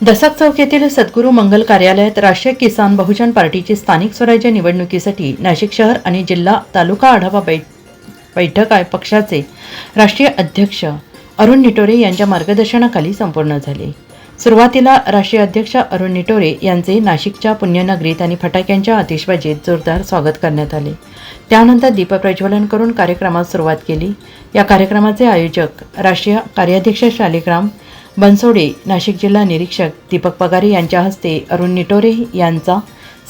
दसक चौक येथील सद्गुरू मंगल कार्यालयात राष्ट्रीय किसान बहुजन पार्टीची स्थानिक स्वराज्य निवडणुकीसाठी नाशिक शहर आणि जिल्हा तालुका आढावा बैठक पक्षाचे राष्ट्रीय अध्यक्ष अरुण निटोरे यांच्या मार्गदर्शनाखाली संपूर्ण झाले. सुरुवातीला राष्ट्रीय अध्यक्ष अरुण निटोरे यांचे नाशिकच्या पुण्यनगरीत आणि फटाक्यांच्या आतिषबाजीत जोरदार स्वागत करण्यात आले. त्यानंतर दीपप्रज्वलन करून कार्यक्रमास सुरुवात केली. या कार्यक्रमाचे आयोजक राष्ट्रीय कार्याध्यक्ष शालिग्राम बनसोडे नाशिक जिल्हा निरीक्षक दीपक पगारे यांच्या हस्ते अरुण निटोरे यांचा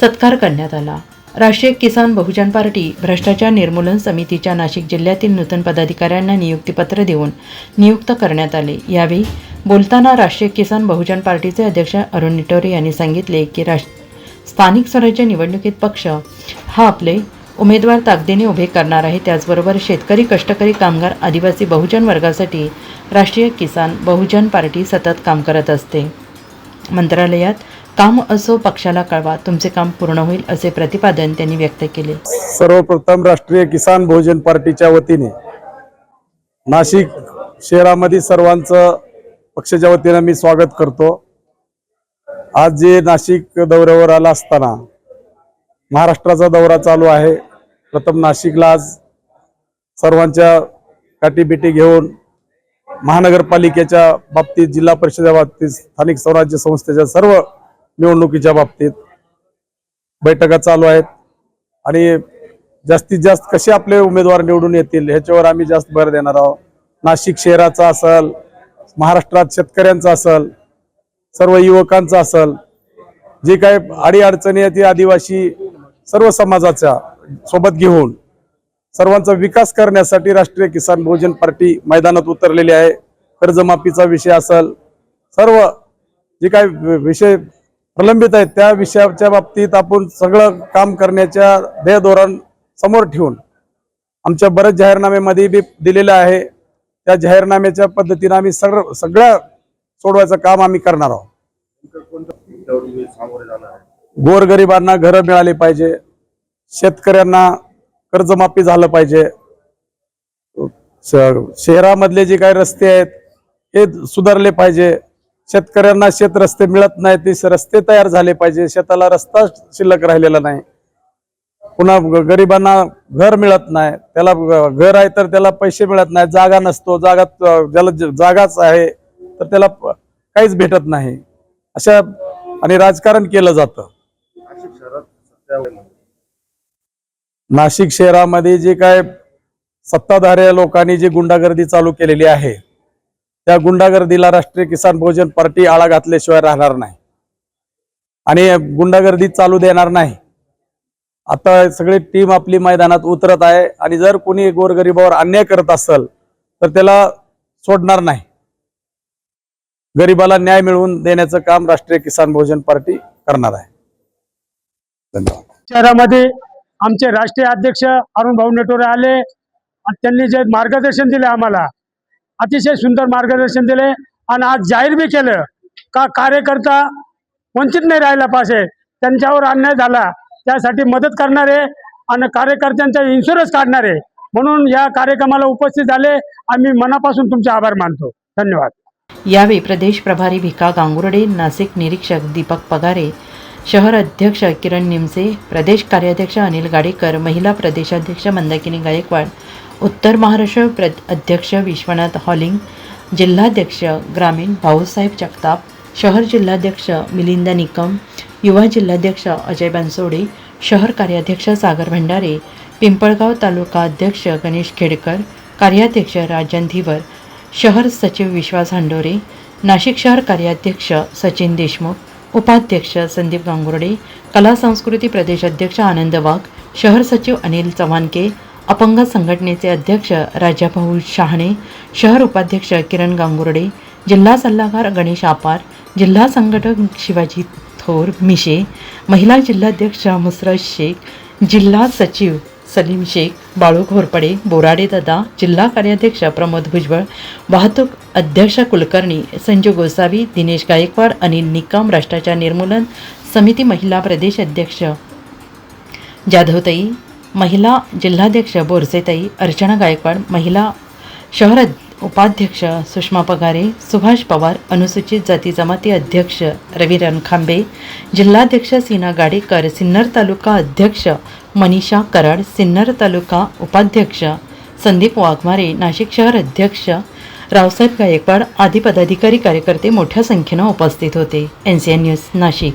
सत्कार करण्यात आला. राष्ट्रीय किसान बहुजन पार्टी भ्रष्टाचार निर्मूलन समितीच्या नाशिक जिल्ह्यातील नूतन पदाधिकाऱ्यांना नियुक्तीपत्र देऊन नियुक्त करण्यात आले. यावेळी बोलताना राष्ट्रीय किसान बहुजन पार्टीचे अध्यक्ष अरुण निटोरे यांनी सांगितले की राष्ट्र स्थानिक स्वराज्य निवडणुकीत पक्ष हा आपले उमेदवार ताकदीने उभे करणार आहे. त्याचबरोबर शेतकरी कष्टकरी कामगार आदिवासी बहुजन वर्गासाठी राष्ट्रीय किसान बहुजन पार्टी सतत काम करत असते. मंत्रालयात काम असो पक्षाला कळवा तुमचे काम पूर्ण होईल असे प्रतिपादन त्यांनी व्यक्त केले. सर्वप्रथम राष्ट्रीय किसान बहुजन पार्टीच्या वतीने नाशिक शहरामध्ये सर्वांचं पक्षाच्या वतीनं मी स्वागत करतो. आज जे नाशिक दौऱ्यावर आला असताना महाराष्ट्राचा दौरा चालू आहे. प्रथम नाशिकला आज सर्वांच्या काटीबिटी घेऊन महानगरपालिकेच्या बाबतीत जिल्हा परिषदेच्या बाबतीत स्थानिक स्वराज्य संस्थेच्या सर्व निवडणुकीच्या बाबतीत बैठका चालू आहेत. आणि जास्तीत जास्त कसे आपले उमेदवार निवडून येतील ह्याच्यावर आम्ही जास्त भर देणार आहोत. नाशिक शहराचा असल महाराष्ट्रात शेतकऱ्यांचा असल सर्व युवकांचा असल जे काही अडीअडचणी आहेत ती आदिवासी सर्व समाजाच्या सोबत घेऊन सर्वांचा विकास करण्यासाठी राष्ट्रीय किसान बहुजन पार्टी मैदानात उतरलेली आहे. कर्जमाफीचा विषय असेल सर्व जे काही विषय प्रलंबित आहेत त्या विषयाच्या बाबतीत आपण सगळं काम करण्याच्या ध्येय धोरण समोर ठेवून आमच्या बरेच जाहीरनाम्यामध्ये बी दिलेलं आहे. त्या जाहीरनाम्याच्या पद्धतीने आम्ही सगळं सगळं सोडवायचं काम आम्ही करणार आहोत. गोरगरिबांना घरं मिळाली पाहिजे. शेतकऱ्यांना कर्जमाफी झालं पाहिजे. शहरामधले जे काही रस्ते आहेत हे सुधारले पाहिजे. शेतकऱ्यांना शेत रस्ते मिळत नाही ते रस्ते तयार झाले पाहिजे. शेताला रस्ता शिल्लक राहिलेला नाही. पुन्हा गरिबांना घर मिळत नाही. त्याला घर आहे तर त्याला पैसे मिळत नाही जागा नसतो. जागा ज्याला ज- जागाच आहे तर त्याला काहीच भेटत नाही. अशा आणि राजकारण केलं जातं. नाशिक शहरामध्ये जे काय सत्ताधारी लोकांनी जी गुंडागर्दी चालू केलेली आहे त्या गुंडागर्दीला राष्ट्रीय किसान बहुजन पार्टी आळा घातल्याशिवाय राहणार नाही. आणि गुंडागर्दी चालू देणार नाही. आता सगळी टीम आपली मैदानात उतरत आहे आणि जर कोणी गोरगरिबावर अन्याय करत असेल तर त्याला सोडणार नाही. गरिबाला न्याय मिळवून देण्याचं काम राष्ट्रीय किसान बहुजन पार्टी करणार आहे. शहरामध्ये आमचे राष्ट्रीय अध्यक्ष अरुण भाऊ नटोरे आले आणि त्यांनी जे मार्गदर्शन दिले आम्हाला अतिशय सुंदर मार्गदर्शन दिले आणि आज जाहीर बी केलं का कार्यकर्ता वंचित नाही राहायला पाहिजे त्यांच्यावर अन्याय झाला त्यासाठी मदत करणारे आणि कार्यकर्त्यांचा इन्शुरन्स काढणारे म्हणून या कार्यक्रमाला उपस्थित झाले. आम्ही मनापासून तुमचे आभार मानतो. धन्यवाद. यावेळी प्रदेश प्रभारी भिका गांगुर्डे नाशिक निरीक्षक दीपक पगारे शहर अध्यक्ष किरण निमसे प्रदेश कार्याध्यक्ष अनिल गाडेकर महिला प्रदेशाध्यक्ष मंदाकिनी गायकवाड उत्तर महाराष्ट्र प्र अध्यक्ष विश्वनाथ हॉलिंग जिल्हाध्यक्ष ग्रामीण भाऊसाहेब जगताप शहर जिल्हाध्यक्ष मिलिंद निकम युवा जिल्हाध्यक्ष अजय बनसोडे शहर कार्याध्यक्ष सागर भंडारे पिंपळगाव तालुका अध्यक्ष गणेश खेडकर कार्याध्यक्ष राजन धीवर शहर सचिव विश्वास हांडोरे नाशिक शहर कार्याध्यक्ष सचिन देशमुख उपाध्यक्ष संदीप गांगुर्डे कला संस्कृती प्रदेश अध्यक्ष आनंद वाघ शहर सचिव अनिल चव्हाणके अपंग संघटनेचे अध्यक्ष राजाभाऊ शहाणे शहर उपाध्यक्ष किरण गांगुर्डे जिल्हा सल्लागार गणेश आपार जिल्हा संघटक शिवाजी थोर मिशे महिला जिल्हाध्यक्ष मुसरत शेख जिल्हा सचिव सलीम शेख बाळू घोरपडे बोराडे दादा जिल्हा कार्याध्यक्ष प्रमोद भुजबळ वाहतूक अध्यक्ष कुलकर्णी संजू गोसावी दिनेश गायकवाड अनिल निकम राष्ट्राच्या निर्मूलन समिती महिला प्रदेश अध्यक्ष. जाधवताई महिला जिल्हाध्यक्ष बोरसेताई अर्चना गायकवाड महिला शहर उपाध्यक्ष सुषमा पगारे सुभाष पवार अनुसूचित जाती जमाती अध्यक्ष रवी रणखांबे जिल्हाध्यक्ष सीना गाडेकर सिन्नर तालुका अध्यक्ष मनीषा कराड सिन्नर तालुका उपाध्यक्ष संदीप वाघमारे नाशिक शहर अध्यक्ष रावसाहेब गायकवाड आदी पदाधिकारी कार्यकर्ते मोठ्या संख्येनं उपस्थित होते. N C N news Nashik.